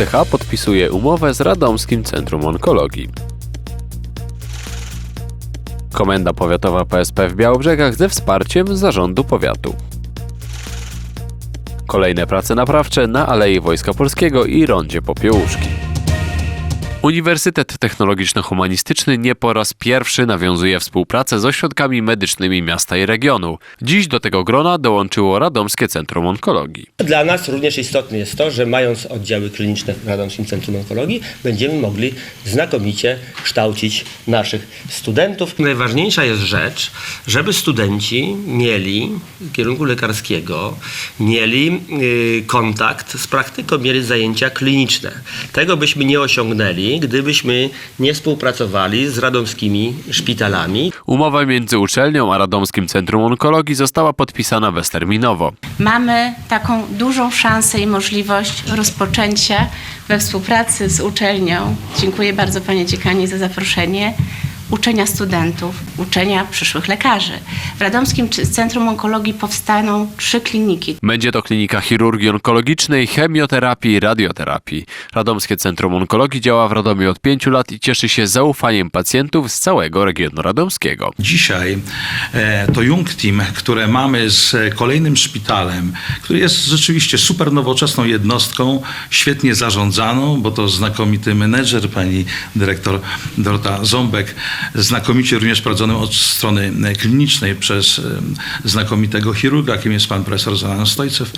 UTH podpisuje umowę z Radomskim Centrum Onkologii. Komenda Powiatowa PSP w Białobrzegach ze wsparciem Zarządu Powiatu. Kolejne prace naprawcze na Alei Wojska Polskiego i Rondzie Popiełuszki. Uniwersytet Technologiczno-Humanistyczny nie po raz pierwszy nawiązuje współpracę z ośrodkami medycznymi miasta i regionu. Dziś do tego grona dołączyło Radomskie Centrum Onkologii. Dla nas również istotne jest to, że mając oddziały kliniczne w Radomskim Centrum Onkologii, będziemy mogli znakomicie kształcić naszych studentów. Najważniejsza jest rzecz, żeby studenci mieli kierunku lekarskiego, mieli y, kontakt z praktyką, mieli zajęcia kliniczne. Tego byśmy nie osiągnęli, gdybyśmy nie współpracowali z radomskimi szpitalami. Umowa między uczelnią a Radomskim Centrum Onkologii została podpisana bezterminowo. mamy taką dużą szansę i możliwość rozpoczęcia we współpracy z uczelnią. Dziękuję bardzo panie dziekanie za zaproszenie. Uczenia studentów, uczenia przyszłych lekarzy. W Radomskim Centrum Onkologii powstaną trzy kliniki. Będzie to klinika chirurgii onkologicznej, chemioterapii i radioterapii. Radomskie Centrum Onkologii działa w Radomiu od pięciu lat i cieszy się zaufaniem pacjentów z całego regionu radomskiego. Dzisiaj e, to Young Team, które mamy z kolejnym szpitalem, który jest rzeczywiście super nowoczesną jednostką, świetnie zarządzaną, bo to znakomity menedżer, pani dyrektor Dorota Ząbek, znakomicie również prowadzonym od strony e, klinicznej przez e, znakomitego chirurga, jakim jest pan profesor Zanan Stojcew.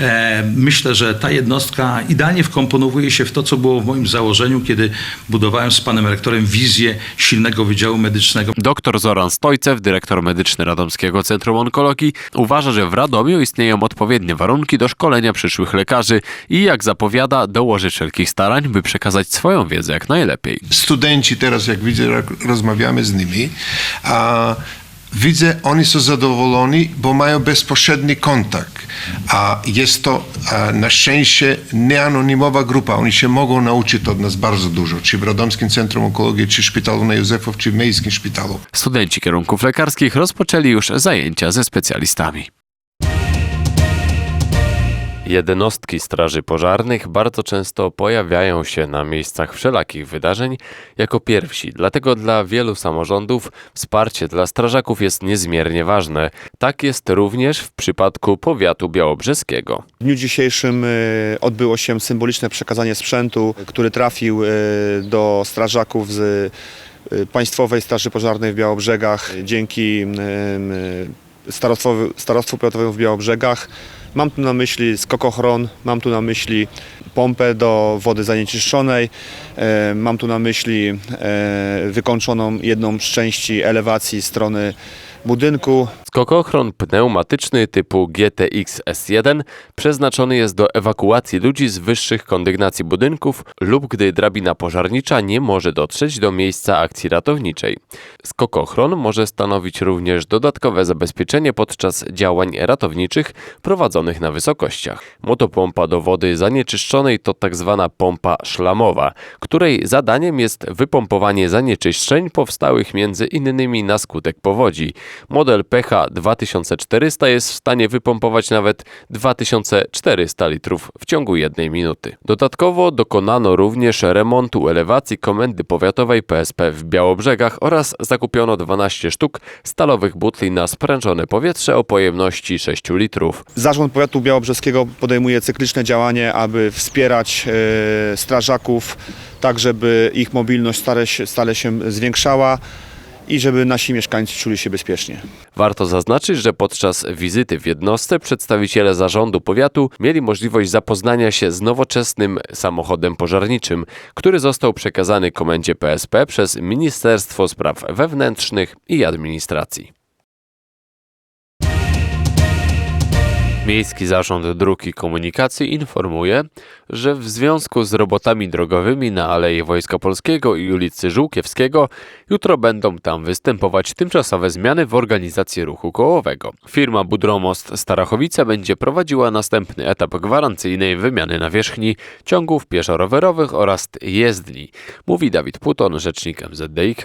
E, Myślę, że ta jednostka idealnie wkomponowuje się w to, co było w moim założeniu, kiedy budowałem z panem rektorem wizję silnego wydziału medycznego. Dr Zoran Stojcew, dyrektor medyczny Radomskiego Centrum Onkologii, uważa, że w Radomiu istnieją odpowiednie warunki do szkolenia przyszłych lekarzy i jak zapowiada, dołoży wszelkich starań, by przekazać swoją wiedzę jak najlepiej. studenci teraz, jak widzę, rozmawiamy z nimi, a widzę, oni są zadowoleni, bo mają bezpośredni kontakt. A jest to a, na szczęście nieanonimowa grupa. Oni się mogą nauczyć od nas bardzo dużo, czy w Radomskim Centrum Onkologii, czy Szpitalu na Józefów, czy w Miejskim Szpitalu. Studenci kierunków lekarskich rozpoczęli już zajęcia ze specjalistami. Jednostki straży pożarnych bardzo często pojawiają się na miejscach wszelakich wydarzeń jako pierwsi, dlatego dla wielu samorządów wsparcie dla strażaków jest niezmiernie ważne. Tak jest również w przypadku powiatu białobrzeskiego. W dniu dzisiejszym y, odbyło się symboliczne przekazanie sprzętu, który trafił y, do strażaków z y, Państwowej Straży Pożarnej w Białobrzegach dzięki starostwowi- Starostwu Powiatowemu w Białobrzegach. Mam tu na myśli skokochron, mam tu na myśli pompę do wody zanieczyszczonej, e, mam tu na myśli e, wykończoną jedną z części elewacji strony budynku, Skokochron pneumatyczny typu GTX S1 przeznaczony jest do ewakuacji ludzi z wyższych kondygnacji budynków lub gdy drabina pożarnicza nie może dotrzeć do miejsca akcji ratowniczej. Skokochron może stanowić również dodatkowe zabezpieczenie podczas działań ratowniczych prowadzonych na wysokościach. Motopompa do wody zanieczyszczonej to tak zwana pompa szlamowa, której zadaniem jest wypompowanie zanieczyszczeń powstałych między innymi na skutek powodzi. Model PH 2400 jest w stanie wypompować nawet 2400 litrów w ciągu jednej minuty. Dodatkowo dokonano również remontu elewacji Komendy Powiatowej PSP w Białobrzegach oraz zakupiono 12 sztuk stalowych butli na sprężone powietrze o pojemności 6 litrów. Zarząd Powiatu Białobrzeskiego podejmuje cykliczne działanie, aby wspierać e, strażaków, tak żeby ich mobilność stale się, stale się zwiększała i żeby nasi mieszkańcy czuli się bezpiecznie. Warto zaznaczyć, że podczas wizyty w jednostce przedstawiciele zarządu powiatu mieli możliwość zapoznania się z nowoczesnym samochodem pożarniczym, który został przekazany komendzie PSP przez Ministerstwo Spraw Wewnętrznych i Administracji. Miejski Zarząd Dróg i Komunikacji informuje, że w związku z robotami drogowymi na Alei Wojska Polskiego i ulicy Żółkiewskiego jutro będą tam występować tymczasowe zmiany w organizacji ruchu kołowego. Firma Budromost Starachowice będzie prowadziła następny etap gwarancyjnej wymiany nawierzchni ciągów pieszo-rowerowych oraz jezdni, mówi Dawid Puton, rzecznik MZDIK.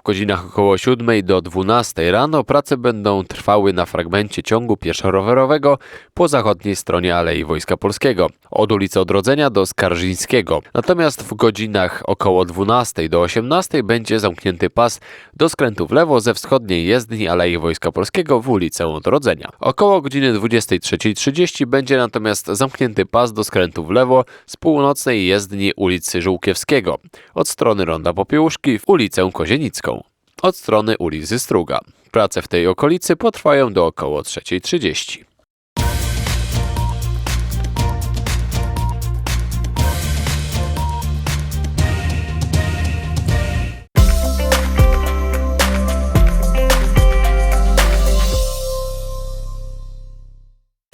W godzinach około 7 do 12 rano prace będą trwały na fragmencie ciągu pieszo-rowerowego po zachodniej stronie Alei Wojska Polskiego, od ulicy Odrodzenia do Skarżyńskiego. Natomiast w godzinach około 12 do 18 będzie zamknięty pas do skrętu w lewo ze wschodniej jezdni Alei Wojska Polskiego w ulicę Odrodzenia. Około godziny 23.30 będzie natomiast zamknięty pas do skrętu w lewo z północnej jezdni ulicy Żółkiewskiego, od strony Ronda Popiełuszki w ulicę Kozienicką, od strony ulicy Struga. Prace w tej okolicy potrwają do około 3.30.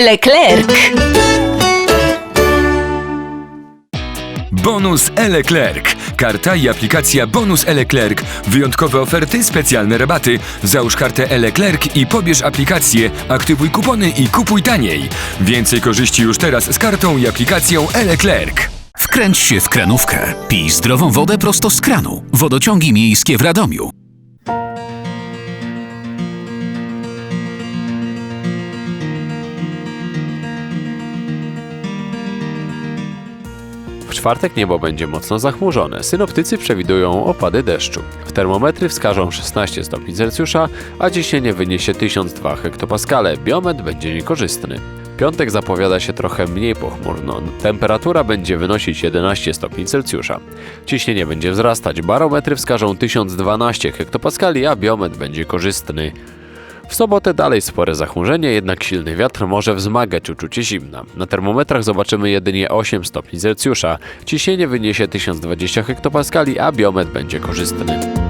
Leclerc. Bonus Eleclerc. Karta i aplikacja Bonus Eleclerc. Wyjątkowe oferty, specjalne rabaty. Załóż kartę Eleclerc i pobierz aplikację. Aktywuj kupony i kupuj taniej. Więcej korzyści już teraz z kartą i aplikacją Eleclerc. Wkręć się w kranówkę. Pij zdrową wodę prosto z kranu. Wodociągi miejskie w Radomiu. Czwartek niebo będzie mocno zachmurzone. Synoptycy przewidują opady deszczu. W termometry wskażą 16 stopni Celsjusza, a ciśnienie wyniesie 1002 hektopaskale. Biometr będzie niekorzystny. Piątek zapowiada się trochę mniej pochmurno. Temperatura będzie wynosić 11 stopni Celsjusza. Ciśnienie będzie wzrastać. Barometry wskażą 1012 hektopaskali, a biometr będzie korzystny. W sobotę dalej spore zachmurzenie, jednak silny wiatr może wzmagać uczucie zimna. Na termometrach zobaczymy jedynie 8 stopni Celsjusza. Ciśnienie wyniesie 1020 hektopaskali, a biometr będzie korzystny.